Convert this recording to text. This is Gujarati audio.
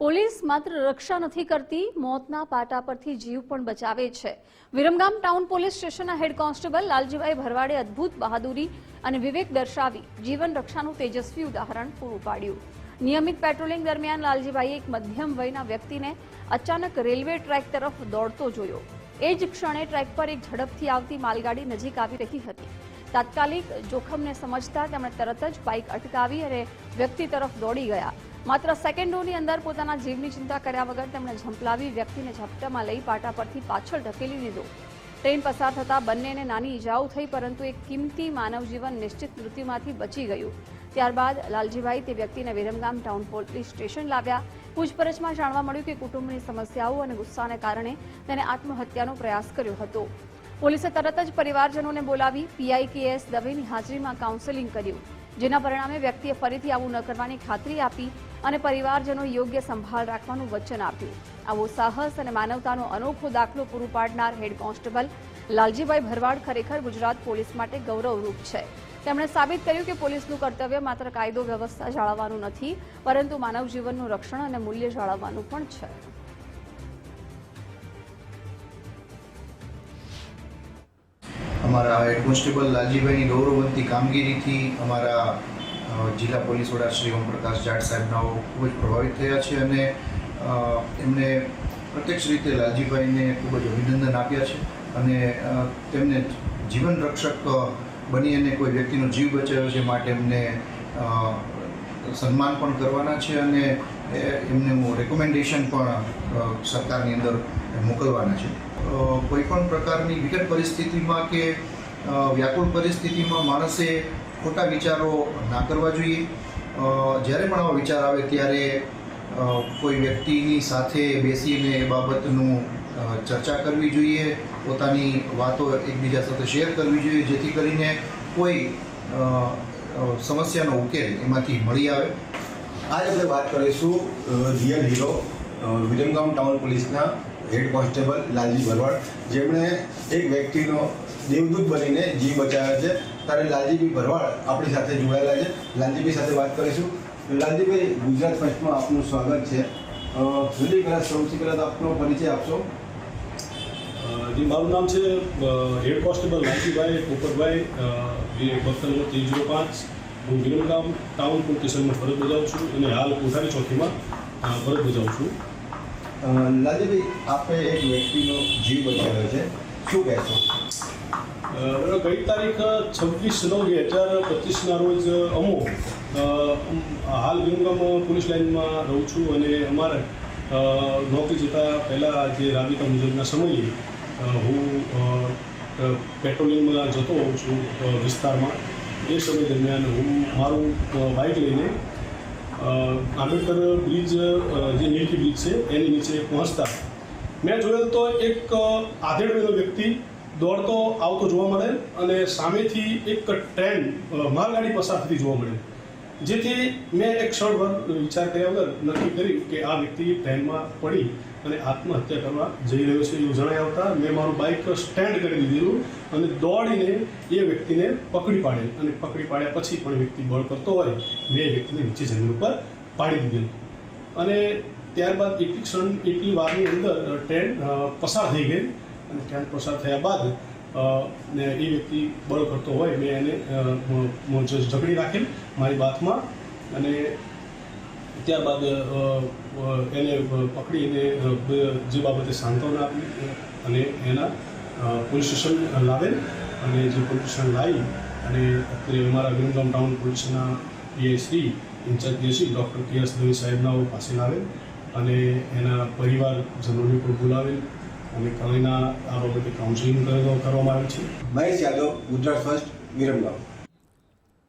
પોલીસ માત્ર રક્ષા નથી કરતી, મોતના પાટા પરથી જીવ પણ બચાવે છે. વિરમગામ ટાઉન પોલીસ સ્ટેશનના હેડ કોન્સ્ટેબલ લાલજીભાઈ ભરવાડે અદ્ભુત બહાદુરી અને વિવેક દર્શાવી જીવન રક્ષાનું તેજસ્વી ઉદાહરણ પૂરું પાડ્યું. નિયમિત પેટ્રોલિંગ દરમિયાન લાલજીભાઈએ એક મધ્યમ વયના વ્યક્તિને અચાનક રેલવે ટ્રેક તરફ દોડતો જોયો. એ જ ક્ષણે ટ્રેક પર એક ઝડપથી આવતી માલગાડી નજીક આવી રહી હતી. તાત્કાલિક જોખમને સમજતા તેમણે તરત જ બાઇક અટકાવી અને વ્યક્તિ તરફ દોડી ગયા. માત્ર સેકન્ડોની અંદર પોતાના જીવની ચિંતા કર્યા વગર તેમણે ઝંપલાવી વ્યક્તિને ઝપટામાં લઈ પાટા પરથી પાછળ ધકેલી દીધો. ટ્રેન પસાર થતાં બંનેને નાની ઈજાઓ થઈ, પરંતુ એક કિંમતી માનવજીવન નિશ્ચિત મૃત્યુમાંથી બચી ગયું. ત્યારબાદ લાલજીભાઈ તે વ્યક્તિને વિરમગામ ટાઉન પોલીસ સ્ટેશન લાવ્યા. પૂછપરછમાં જાણવા મળ્યું કે કુટુંબની સમસ્યાઓ અને ગુસ્સાને કારણે તેને આત્મહત્યાનો પ્રયાસ કર્યો હતો. પોલીસે તરત જ પરિવારજનોને બોલાવી પીઆઈકેએસ દવેની હાજરીમાં કાઉન્સેલિંગ કર્યું. જેના પરિણામે વ્યક્તિએ ફરીથી આવું ન કરવાની ખાતરી આપી અને પરિવારજનો યોગ્ય સંભાળ રાખવાનું વચન આપ્યું. આવો સાહસ અને માનવતાનો અનોખો દાખલો પૂરું પાડનાર હેડ કોન્સ્ટેબલ લાલજીભાઈ ભરવાડ ખરેખર ગુજરાત પોલીસ માટે ગૌરવરૂપ છે. તેમણે સાબિત કર્યું કે પોલીસનું કર્તવ્ય માત્ર કાયદો વ્યવસ્થા જાળવવાનું નથી, પરંતુ માનવ જીવનનું રક્ષણ અને મૂલ્ય જાળવવાનું પણ છે. અમારા હેડ કોન્સ્ટેબલ લાલજીભાઈની ગૌરવવંતી કામગીરીથી અમારા જિલ્લા પોલીસ વડા શ્રી ઓમપ્રકાશ જાટ સાહેબનાઓ ખૂબ જ પ્રભાવિત થયા છે અને એમને પ્રત્યક્ષ રીતે લાલજીભાઈને ખૂબ જ અભિનંદન આપ્યા છે અને તેમને જીવન રક્ષક બની અને કોઈ વ્યક્તિનો જીવ બચાવ્યો છે માટે એમને સન્માન પણ કરવાના છે અને એમનું રેકમેન્ડેશન પણ સરકારની અંદર મોકલવાના છે. કોઈપણ કોઈ પણ પ્રકારની વિકટ પરિસ્થિતિમાં કે વ્યાકુળ પરિસ્થિતિમાં માણસે ખોટા વિચારો ના કરવા જોઈએ. જ્યારે પણ આવા વિચાર આવે ત્યારે કોઈ વ્યક્તિની સાથે બેસીને એ બાબતનું ચર્ચા કરવી જોઈએ, પોતાની વાતો એકબીજા સાથે શેર કરવી જોઈએ, જેથી કરીને કોઈ સમસ્યાનો ઉકેલ એમાંથી મળી આવે. આજ આપણે વાત કરીશું રિયલ હીરો વિરમગામ ટાઉન પોલીસના હેડ કોન્સ્ટેબલ લાલજી ભરવાડ. જેમણે એક વ્યક્તિનો દેવદૂત બનીને જીવ બચાવ્યો છે. ત્યારે લાલજીભાઈ ભરવાડ આપણી સાથે જોડાયેલા છે. લાલજીભાઈ સાથે વાત કરીશું. લાલજીભાઈ, ગુજરાત ફર્સ્ટમાં આપનું સ્વાગત છે. જુદી પહેલાં સૌથી પહેલાં આપનો પરિચય આપશો. જે, મારું નામ છે હેડ કોન્સ્ટેબલ લાલજીભાઈ, પોપટભાઈ બસ ત્રણ પાંચ. હું વિરમગામ ટાઉન પોલીસ સ્ટેશનમાં ફરજ બજાવું છું અને હાલ કોઠારી ચોકીમાં ફરજ બજાવું છું. અ, લાલજીભાઈ આપે એક વ્યક્તિનો જીવ બચાવ્યો છે. શું કહેશો? ગઈ તારીખ છવ્વીસ નવ બે હજાર પચીસના રોજ અમો હાલ વિરમગામ પોલીસ લાઇનમાં રહું છું અને અમારે નોકરી જતાં પહેલાં જે રાબેતા મુજબના સમયે હું પેટ્રોલિંગમાં જતો હોઉં છું વિસ્તારમાં. એ સમય દરમિયાન હું મારું બાઇક લઈને આંબેડકર બ્રિજ જે નીલકી બ્રિજ છે, એની નીચે પહોંચતા. મેં જોયેલ તો એક આધેડ આધેડવેલો વ્યક્તિ દોડતો આવતો જોવા મળે અને સામેથી એક ટ્રેન માલગાડી પસાર થતી જોવા મળે. જેથી મેં એક ક્ષણભર વિચાર કર્યા વગર નક્કી કર્યું કે આ વ્યક્તિ ટ્રેનમાં પડી. અને આત્મહત્યા કરવા જઈ રહ્યો છે એવું જણાઈ આવતા મેં મારું બાઇક સ્ટેન્ડ કરી દીધેલું અને દોડીને એ વ્યક્તિને પકડી પાડેલ. અને પકડી પાડ્યા પછી પણ વ્યક્તિ બળ કરતો હોય, મેં એ વ્યક્તિને નીચે જમીન ઉપર પાડી દીધેલું. અને ત્યારબાદ એટલી ક્ષણ, એટલી વારની અંદર ટ્રેન પસાર થઈ ગઈ. અને ટ્રેન પસાર થયા બાદ ને એ વ્યક્તિ બળ કરતો હોય, મેં એને જકડી રાખેલ મારી બાથમાં. અને ત્યારબાદ એને પકડીને જે બાબતે સાંત્વના આપી અને એના પોલીસ સ્ટેશન લાવે અને જે પોલીસ સ્ટેશન લાવી અને અત્યારે અમારા વિરમગામ ટાઉન પોલીસના PI Shri, incharge DC doctor K S Dave સાહેબનાઓ પાસે લાવે અને એના પરિવારજનોને પણ બોલાવે અને કલાઈના આ બાબતે કાઉન્સિલિંગ કરવામાં આવે છે. મહેશ યાદવ, ગુજરાત ફર્સ્ટ, વિરમગામ.